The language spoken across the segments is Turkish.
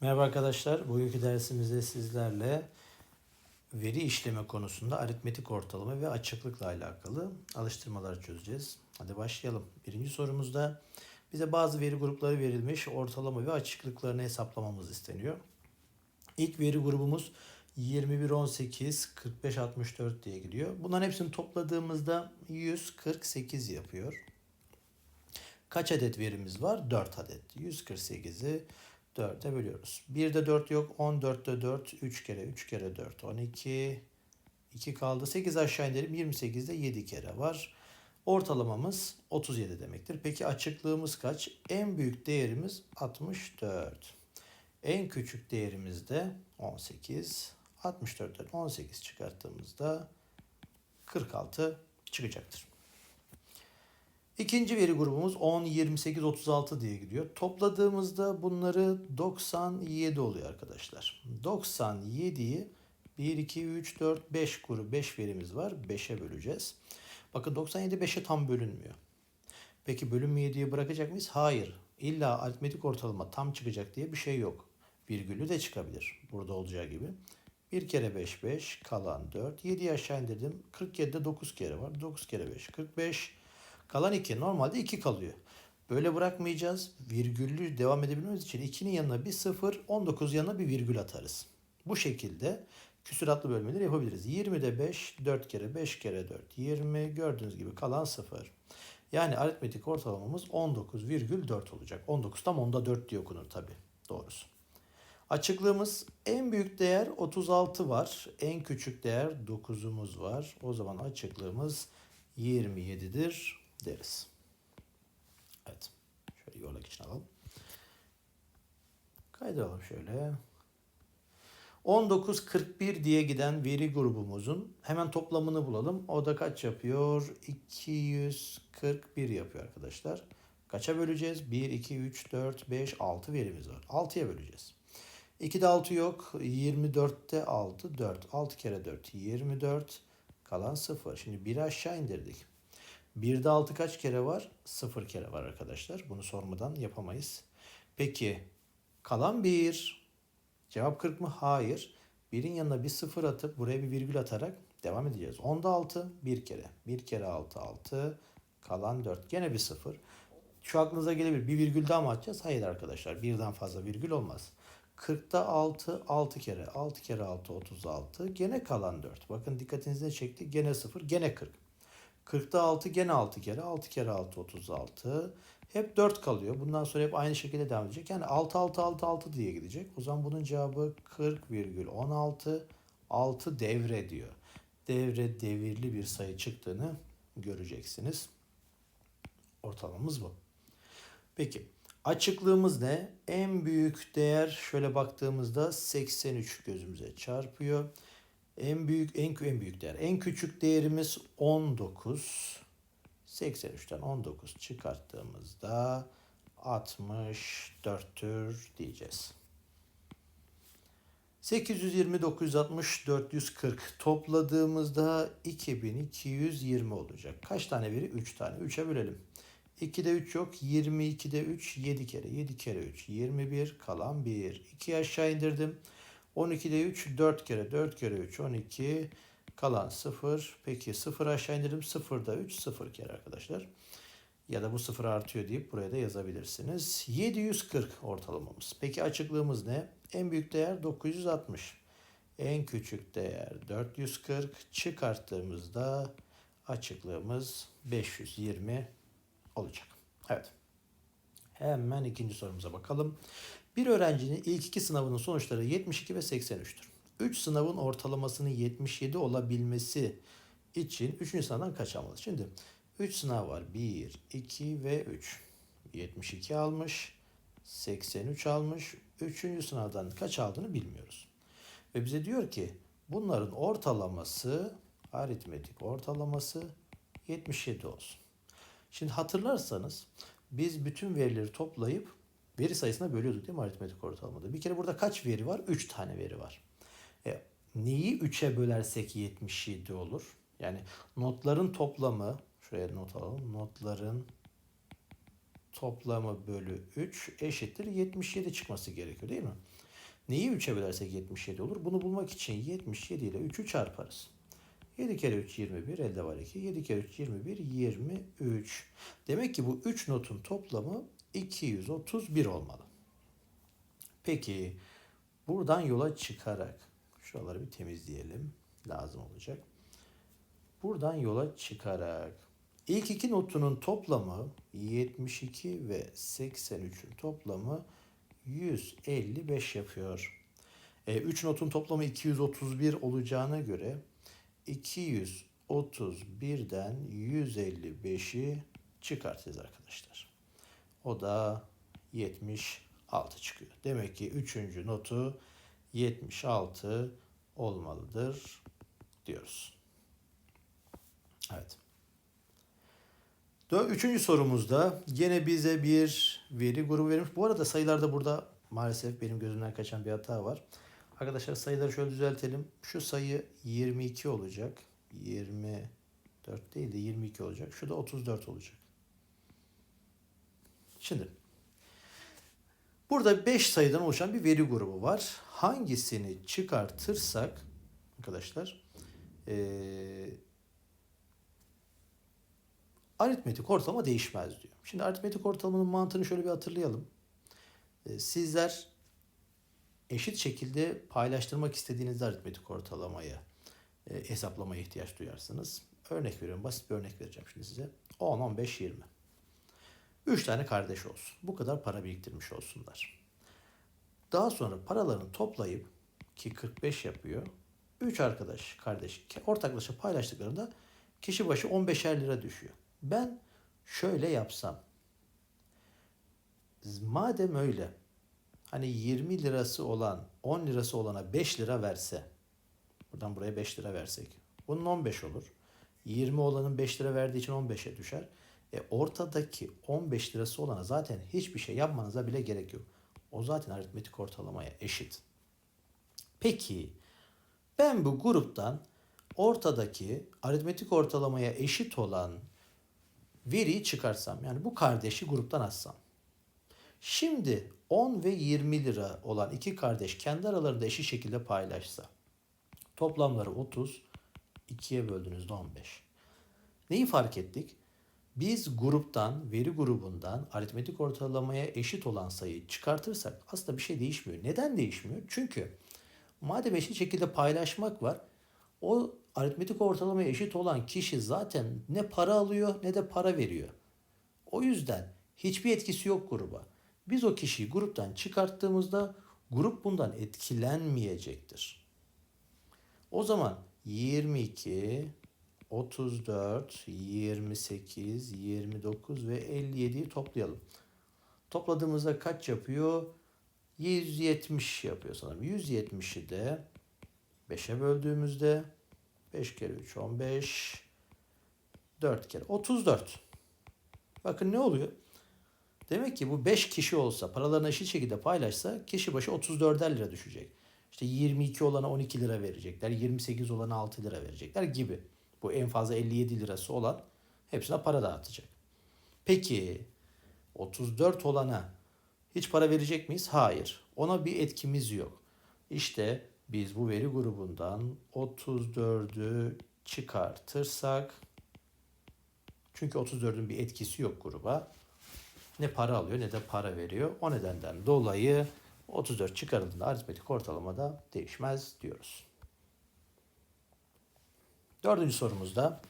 Merhaba arkadaşlar. Bugünkü dersimizde sizlerle veri işleme konusunda aritmetik ortalama ve açıklıkla alakalı alıştırmalar çözeceğiz. Hadi başlayalım. Birinci sorumuzda bize bazı veri grupları verilmiş, ortalama ve açıklıklarını hesaplamamız isteniyor. İlk veri grubumuz 21, 18, 45, 64 diye gidiyor. Bunların hepsini topladığımızda 148 yapıyor. Kaç adet verimiz var? 4 adet. 148'i 4'e bölüyoruz. 1'de 4 yok. 14'te 4. 3 kere 3 kere 4. 12. 2 kaldı. 8 aşağı inelim. 28'de 7 kere var. Ortalamamız 37 demektir. Peki açıklığımız kaç? En büyük değerimiz 64. En küçük değerimiz de 18. 64'ten 18 çıkarttığımızda 46 çıkacaktır. İkinci veri grubumuz 10, 28, 36 diye gidiyor. Topladığımızda bunları 97 oluyor arkadaşlar. 97'yi 1, 2, 3, 4, 5 grubu 5 verimiz var. 5'e böleceğiz. Bakın 97 5'e tam bölünmüyor. Peki bölünme 7'yi bırakacak mıyız? Hayır. İlla aritmetik ortalama tam çıkacak diye bir şey yok. Virgülü de çıkabilir. Burada olacağı gibi. 1 kere 5 5 kalan 4. 7'yi aşağı indirdim. 47'de 9 kere var. 9 kere 5 45. Kalan 2. Normalde 2 kalıyor. Böyle bırakmayacağız. Virgüllü devam edebilmemiz için 2'nin yanına bir 0, 19 yanına bir virgül atarız. Bu şekilde küsuratlı bölmeleri yapabiliriz. 20'de 5, 4 kere 5 kere 4, 20. Gördüğünüz gibi kalan 0. Yani aritmetik ortalamamız 19,4 olacak. 19 tam onda 4 diye okunur tabi. Doğrusu. Açıklığımız en büyük değer 36 var. En küçük değer 9'umuz var. O zaman açıklığımız 27'dir deriz. Evet. Şöyle yuvarlak için alalım. Kaydıralım şöyle. 1941 diye giden veri grubumuzun hemen toplamını bulalım. O da kaç yapıyor? 241 yapıyor arkadaşlar. Kaça böleceğiz? 1, 2, 3, 4, 5, 6 verimiz var. 6'ya böleceğiz. 2'de 6 yok. 24'te 6, 4. 6 kere 4, 24. Kalan 0. Şimdi 1'i aşağı indirdik. 1'de 6 kaç kere var? 0 kere var arkadaşlar. Bunu sormadan yapamayız. Peki kalan 1. Cevap 40 mı? Hayır. 1'in yanına bir 0 atıp buraya bir virgül atarak devam edeceğiz. 10'da 6 1 kere. 1 kere 6 6. Kalan 4. Gene bir 0. Şu aklınıza gelebilir. Bir virgül daha mı atacağız? Hayır arkadaşlar. Birden fazla virgül olmaz. 40'ta 6 6 kere. 6 kere 6 36. Gene kalan 4. Bakın dikkatinizi çekti? Gene 0. Gene 40. 40'ta 6 gene 6 kere. 6 kere 6 36. Hep 4 kalıyor. Bundan sonra hep aynı şekilde devam edecek. Yani 6 6 6 6 diye gidecek. O zaman bunun cevabı 40,16 6 devre diyor. Devre devirli bir sayı çıktığını göreceksiniz. Ortalamamız bu. Peki açıklığımız ne? En büyük değer şöyle baktığımızda 83 gözümüze çarpıyor. En büyük en en büyük değer. En küçük değerimiz 19. 83'ten 19 çıkarttığımızda 64'tür diyeceğiz. 820, 960, 440 topladığımızda 2220 olacak. Kaç tane veri? 3 tane. 3'e bölelim. 2'de 3 yok. 22'de 3 7 kere. 7 kere 3 21 kalan 1. 2'yi aşağı indirdim. 12'de 3 4 kere 4 kere 3 12 kalan 0. Peki 0 aşağı indirdim. 0'da 3 0 kere arkadaşlar. Ya da bu 0 artıyor deyip buraya da yazabilirsiniz. 740 ortalamamız. Peki açıklığımız ne? En büyük değer 960. En küçük değer 440. Çıkarttığımızda açıklığımız 520 olacak. Evet. Hemen ikinci sorumuza bakalım. Bir öğrencinin ilk iki sınavının sonuçları 72 ve 83'tür. 3 sınavın ortalamasının 77 olabilmesi için 3. sınavdan kaç almalı? Şimdi 3 sınav var. 1, 2 ve 3. 72 almış. 83 almış. 3. sınavdan kaç aldığını bilmiyoruz. Ve bize diyor ki bunların ortalaması aritmetik ortalaması 77 olsun. Şimdi hatırlarsanız biz bütün verileri toplayıp veri sayısına bölüyorduk değil mi aritmetik ortalamada? Bir kere burada kaç veri var? 3 tane veri var. E, neyi 3'e bölersek 77 olur? Yani notların toplamı, şuraya not alalım. Notların toplamı bölü 3 eşittir 77 çıkması gerekiyor değil mi? Neyi 3'e bölersek 77 olur. Bunu bulmak için 77 ile 3'ü çarparız. 7 kere 3 21 elde var 2. 7 kere 3 21 23. Demek ki bu 3 notun toplamı 231 olmalı. Peki buradan yola çıkarak şuraları bir temizleyelim. Lazım olacak. Buradan yola çıkarak ilk iki notunun toplamı 72 ve 83'ün toplamı 155 yapıyor. 3 notun toplamı 231 olacağına göre 231'den 155'i çıkartacağız arkadaşlar. O da 76 çıkıyor. Demek ki 3. notu 76 olmalıdır diyoruz. Evet. Üçüncü sorumuzda yine bize bir veri grubu verilmiş. Bu arada sayılarda burada maalesef benim gözümden kaçan bir hata var. Arkadaşlar sayıları şöyle düzeltelim. Şu sayı 22 olacak. 24 değil de 22 olacak. Şu da 34 olacak. Şimdi burada 5 sayıdan oluşan bir veri grubu var. Hangisini çıkartırsak arkadaşlar eee aritmetik ortalama değişmez diyor. Şimdi aritmetik ortalamanın mantığını şöyle bir hatırlayalım. Ee, Sizler eşit şekilde paylaştırmak istediğinizde aritmetik ortalamaya e, hesaplamaya ihtiyaç duyarsınız. Örnek veriyorum. Basit bir örnek vereceğim şimdi size. 10, 15, 20. 3 tane kardeş olsun. Bu kadar para biriktirmiş olsunlar. Daha sonra paralarını toplayıp ki 45 yapıyor. 3 arkadaş, kardeş ortaklaşa paylaştıklarında kişi başı 15'er lira düşüyor. Ben şöyle yapsam. Madem öyle hani 20 lirası olan 10 lirası olana 5 lira verse buradan buraya 5 lira versek bunun 15 olur. 20 olanın 5 lira verdiği için 15'e düşer. E ortadaki 15 lirası olana zaten hiçbir şey yapmanıza bile gerek yok. O zaten aritmetik ortalamaya eşit. Peki ben bu gruptan ortadaki aritmetik ortalamaya eşit olan veriyi çıkarsam yani bu kardeşi gruptan atsam. Şimdi 10 ve 20 lira olan iki kardeş kendi aralarında eşit şekilde paylaşsa. Toplamları 30, 2'ye böldüğünüzde 15. Neyi fark ettik? Biz gruptan, veri grubundan aritmetik ortalamaya eşit olan sayıyı çıkartırsak aslında bir şey değişmiyor. Neden değişmiyor? Çünkü madem eşit şekilde paylaşmak var, o aritmetik ortalamaya eşit olan kişi zaten ne para alıyor ne de para veriyor. O yüzden hiçbir etkisi yok gruba. Biz o kişiyi gruptan çıkarttığımızda grup bundan etkilenmeyecektir. O zaman 22, 34, 28, 29 ve 57'yi toplayalım. Topladığımızda kaç yapıyor? 170 yapıyor sanırım. 170'i de 5'e böldüğümüzde 5 kere 3 15 4 kere 34. Bakın ne oluyor? Demek ki bu 5 kişi olsa paralarını eşit şekilde paylaşsa kişi başı 34'er lira düşecek. İşte 22 olana 12 lira verecekler. 28 olana 6 lira verecekler gibi. Bu en fazla 57 lirası olan hepsine para dağıtacak. Peki 34 olana hiç para verecek miyiz? Hayır. Ona bir etkimiz yok. İşte biz bu veri grubundan 34'ü çıkartırsak çünkü 34'ün bir etkisi yok gruba. Ne para alıyor ne de para veriyor. O nedenden dolayı 34 çıkarıldığında aritmetik ortalamada değişmez diyoruz. Dördüncü sorumuzda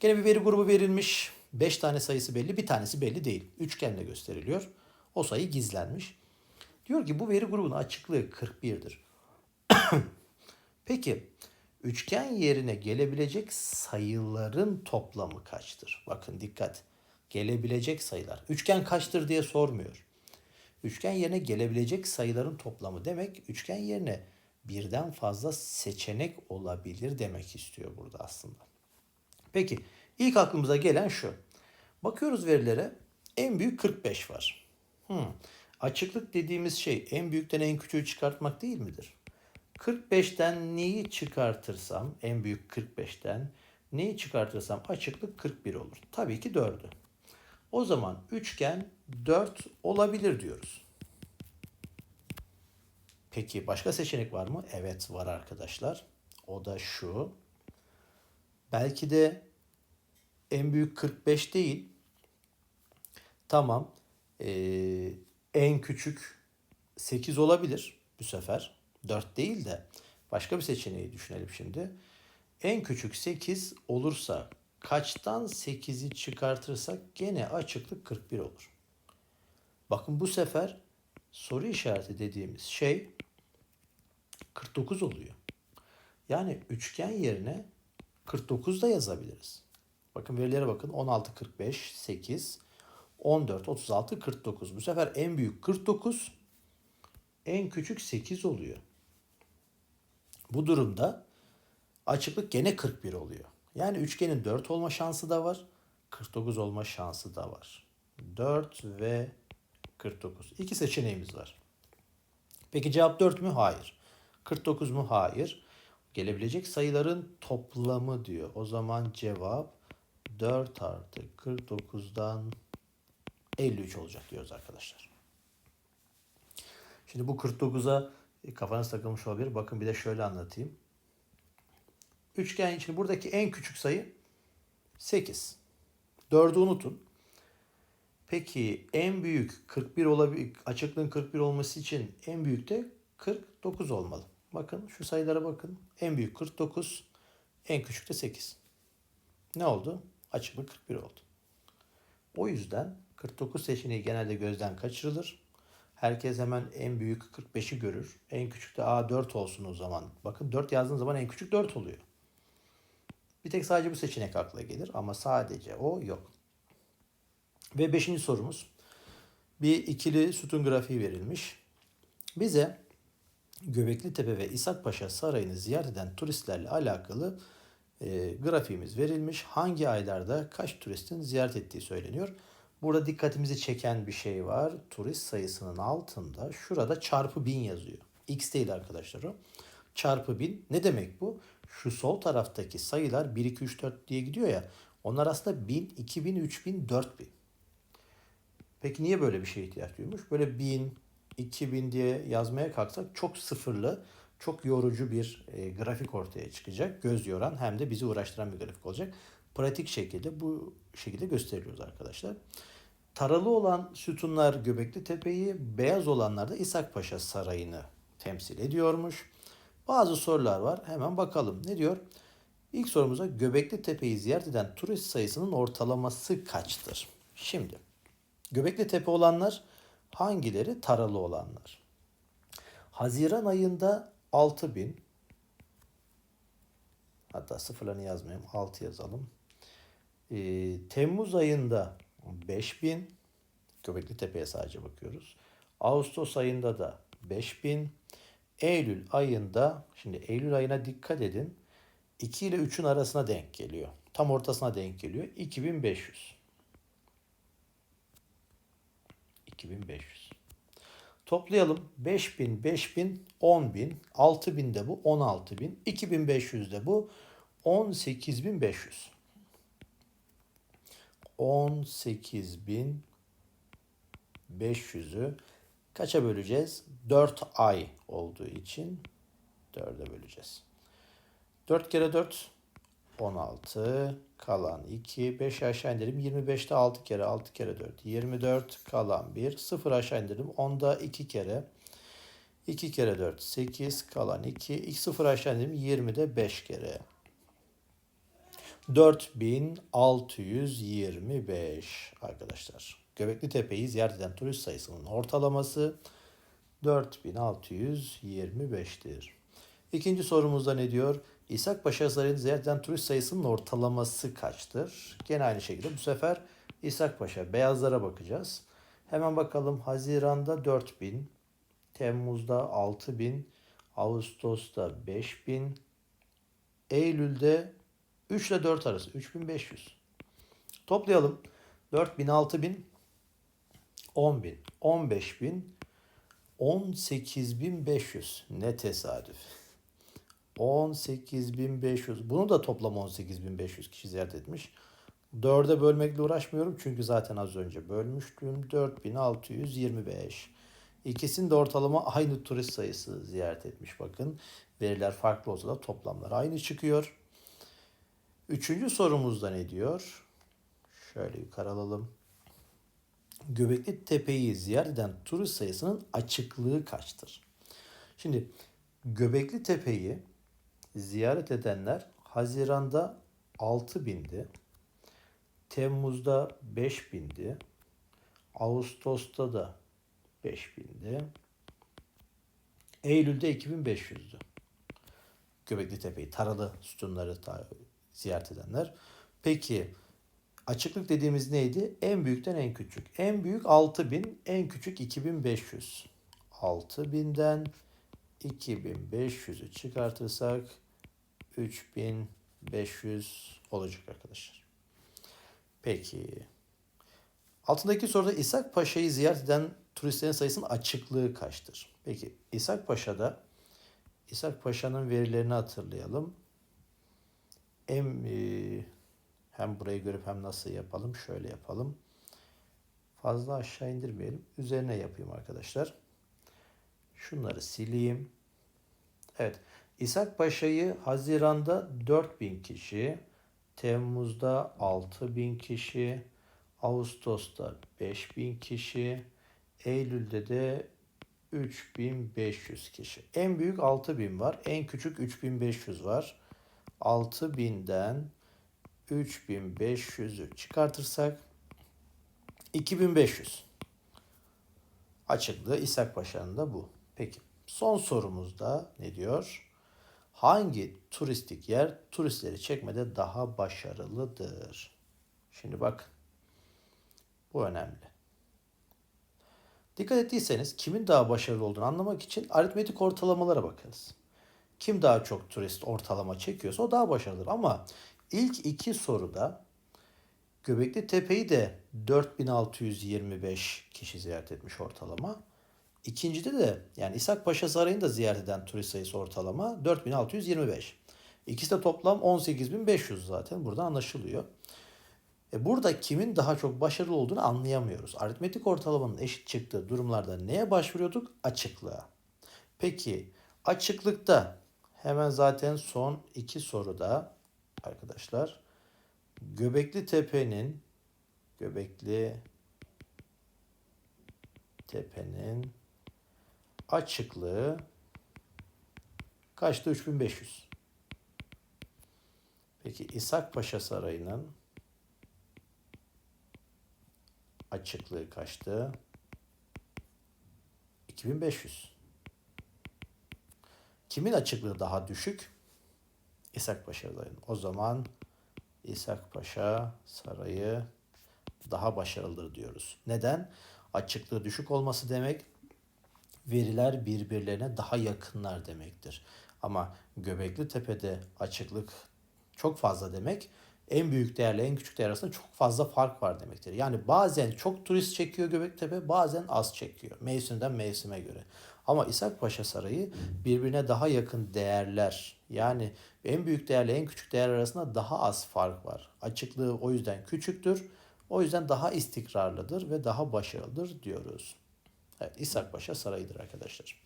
gene bir veri grubu verilmiş. 5 tane sayısı belli, bir tanesi belli değil. Üçgenle gösteriliyor. O sayı gizlenmiş. Diyor ki bu veri grubunun açıklığı 41'dir. Peki üçgen yerine gelebilecek sayıların toplamı kaçtır? Bakın dikkat. Gelebilecek sayılar. Üçgen kaçtır diye sormuyor. Üçgen yerine gelebilecek sayıların toplamı demek üçgen yerine birden fazla seçenek olabilir demek istiyor burada aslında. Peki ilk aklımıza gelen şu. Bakıyoruz verilere en büyük 45 var. Hmm. Açıklık dediğimiz şey en büyükten en küçüğü çıkartmak değil midir? 45'ten neyi çıkartırsam en büyük 45'ten neyi çıkartırsam açıklık 41 olur. Tabii ki 4'ü. O zaman üçgen 4 olabilir diyoruz. Peki başka seçenek var mı? Evet var arkadaşlar. O da şu. Belki de en büyük 45 değil. Tamam. Ee, en küçük 8 olabilir bu sefer. 4 değil de başka bir seçeneği düşünelim şimdi. En küçük 8 olursa kaçtan 8'i çıkartırsak gene açıklık 41 olur. Bakın bu sefer soru işareti dediğimiz şey 49 oluyor. Yani üçgen yerine 49 da yazabiliriz. Bakın verilere bakın. 16, 45, 8, 14, 36, 49. Bu sefer en büyük 49, en küçük 8 oluyor. Bu durumda açıklık gene 41 oluyor. Yani üçgenin 4 olma şansı da var, 49 olma şansı da var. 4 ve 49. İki seçeneğimiz var. Peki cevap 4 mü? Hayır. 49 mu? Hayır. Gelebilecek sayıların toplamı diyor. O zaman cevap 4 artı 49'dan 53 olacak diyoruz arkadaşlar. Şimdi bu 49'a kafanız takılmış olabilir. Bakın bir de şöyle anlatayım. Üçgen için buradaki en küçük sayı 8. 4'ü unutun. Peki en büyük 41 olabilir, açıklığın 41 olması için en büyük de 49 olmalı. Bakın şu sayılara bakın. En büyük 49, en küçük de 8. Ne oldu? Açıklık 41 oldu. O yüzden 49 seçeneği genelde gözden kaçırılır. Herkes hemen en büyük 45'i görür. En küçük de A4 olsun o zaman. Bakın 4 yazdığın zaman en küçük 4 oluyor. Bir tek sadece bu seçenek akla gelir ama sadece o yok. Ve beşinci sorumuz. Bir ikili sütun grafiği verilmiş. Bize Göbekli Tepe ve İshak Paşa Sarayı'nı ziyaret eden turistlerle alakalı e, grafiğimiz verilmiş. Hangi aylarda kaç turistin ziyaret ettiği söyleniyor. Burada dikkatimizi çeken bir şey var. Turist sayısının altında şurada çarpı bin yazıyor. X değil arkadaşlar o. Çarpı bin. Ne demek bu? Şu sol taraftaki sayılar 1, 2, 3, 4 diye gidiyor ya. Onlar aslında 1000, 2000, 3000, 4000. Peki niye böyle bir şeye ihtiyaç duymuş? Böyle 1000, 2000 diye yazmaya kalksak çok sıfırlı, çok yorucu bir e, grafik ortaya çıkacak. Göz yoran hem de bizi uğraştıran bir grafik olacak. Pratik şekilde bu şekilde gösteriyoruz arkadaşlar. Taralı olan sütunlar Göbekli Tepe'yi, beyaz olanlar da İshak Paşa Sarayı'nı temsil ediyormuş. Bazı sorular var. Hemen bakalım. Ne diyor? İlk sorumuza Göbekli Tepe'yi ziyaret eden turist sayısının ortalaması kaçtır? Şimdi Göbekli Tepe olanlar hangileri? Taralı olanlar. Haziran ayında 6000 hatta sıfırlarını yazmayayım 6 yazalım. Ee, Temmuz ayında 5000 Göbekli Tepe'ye sadece bakıyoruz. Ağustos ayında da 5000 Eylül ayında şimdi Eylül ayına dikkat edin. 2 ile 3'ün arasına denk geliyor. Tam ortasına denk geliyor. 2500. 2500. Toplayalım. 5000, 5000, 10000, 6000 de bu 16000, 2500 de bu 18500. 18500'ü kaça böleceğiz? 4 ay olduğu için 4'e böleceğiz. 4 kere 4 16 kalan 2 5 aşağı indirim 25'te 6 kere 6 kere 4 24 kalan 1 0 aşağı indirim 10'da 2 kere 2 kere 4 8 kalan 2 2 0 aşağı indirim 20'de 5 kere 4625 arkadaşlar. Göbekli Tepe'yi ziyaret eden turist sayısının ortalaması 4625'tir. İkinci sorumuzda ne diyor? İshak Paşa Sarayı'nı ziyaret eden turist sayısının ortalaması kaçtır? Gene aynı şekilde bu sefer İshak Paşa beyazlara bakacağız. Hemen bakalım Haziran'da 4000, Temmuz'da 6000, Ağustos'ta 5000, Eylül'de 3 ile 4 arası 3500. Toplayalım. 4000, 6000, 10000, 15000, 18500. Ne tesadüf. 18500. Bunu da toplam 18500 kişi ziyaret etmiş. 4'e bölmekle uğraşmıyorum çünkü zaten az önce bölmüştüm. 4625. İkisinin de ortalama aynı turist sayısı ziyaret etmiş bakın. Veriler farklı olsa da toplamlar aynı çıkıyor. Üçüncü sorumuzda ne diyor? Şöyle yukarı alalım. Göbekli Tepe'yi ziyaret eden turist sayısının açıklığı kaçtır? Şimdi Göbekli Tepe'yi ziyaret edenler Haziran'da 6000'di. Temmuz'da 5000'di. Ağustos'ta da 5000'di. Eylül'de 2500'dü. Göbekli Tepe'yi, taralı sütunları ziyaret edenler. Peki açıklık dediğimiz neydi? En büyükten en küçük. En büyük 6000, en küçük 2500. 6000'den 2500'ü çıkartırsak 3500 olacak arkadaşlar. Peki. Altındaki soruda İshak Paşa'yı ziyaret eden turistlerin sayısının açıklığı kaçtır? Peki İshak Paşa'da İshak Paşa'nın verilerini hatırlayalım. Hem, e, hem burayı görüp hem nasıl yapalım? Şöyle yapalım. Fazla aşağı indirmeyelim. Üzerine yapayım arkadaşlar. Şunları sileyim. Evet. İshak Paşa'yı Haziran'da 4000 kişi, Temmuz'da 6000 kişi, Ağustos'ta 5000 kişi, Eylül'de de 3500 kişi. En büyük 6000 var, en küçük 3500 var. 6000'den 3500'ü çıkartırsak 2500. Açıklığı İshak Paşa'nın da bu. Peki son sorumuzda ne diyor? Hangi turistik yer turistleri çekmede daha başarılıdır? Şimdi bak. Bu önemli. Dikkat ettiyseniz kimin daha başarılı olduğunu anlamak için aritmetik ortalamalara bakarız. Kim daha çok turist ortalama çekiyorsa o daha başarılıdır. Ama ilk iki soruda Göbekli Tepe'yi de 4625 kişi ziyaret etmiş ortalama. İkincide de yani İshak Paşa Sarayı'nı da ziyaret eden turist sayısı ortalama 4625. İkisi de toplam 18500 zaten burada anlaşılıyor. E burada kimin daha çok başarılı olduğunu anlayamıyoruz. Aritmetik ortalamanın eşit çıktığı durumlarda neye başvuruyorduk? Açıklığa. Peki açıklıkta hemen zaten son iki soruda arkadaşlar Göbekli Tepe'nin Göbekli Tepe'nin açıklığı kaçtı? 3500. Peki İshak Paşa Sarayı'nın açıklığı kaçtı? 2500. Kimin açıklığı daha düşük? İshak Paşa Sarayı'nın. O zaman İshak Paşa Sarayı daha başarılıdır diyoruz. Neden? Açıklığı düşük olması demek veriler birbirlerine daha yakınlar demektir. Ama Göbekli Tepe'de açıklık çok fazla demek en büyük değerle en küçük değer arasında çok fazla fark var demektir. Yani bazen çok turist çekiyor Göbektepe bazen az çekiyor. Mevsimden mevsime göre. Ama İshak Paşa Sarayı birbirine daha yakın değerler. Yani en büyük değerle en küçük değer arasında daha az fark var. Açıklığı o yüzden küçüktür. O yüzden daha istikrarlıdır ve daha başarılıdır diyoruz. Evet, İshak Paşa Sarayı'dır arkadaşlar.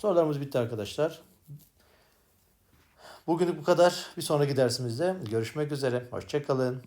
Sorularımız bitti arkadaşlar. Bugünlük bu kadar. Bir sonraki dersimizde görüşmek üzere. Hoşçakalın.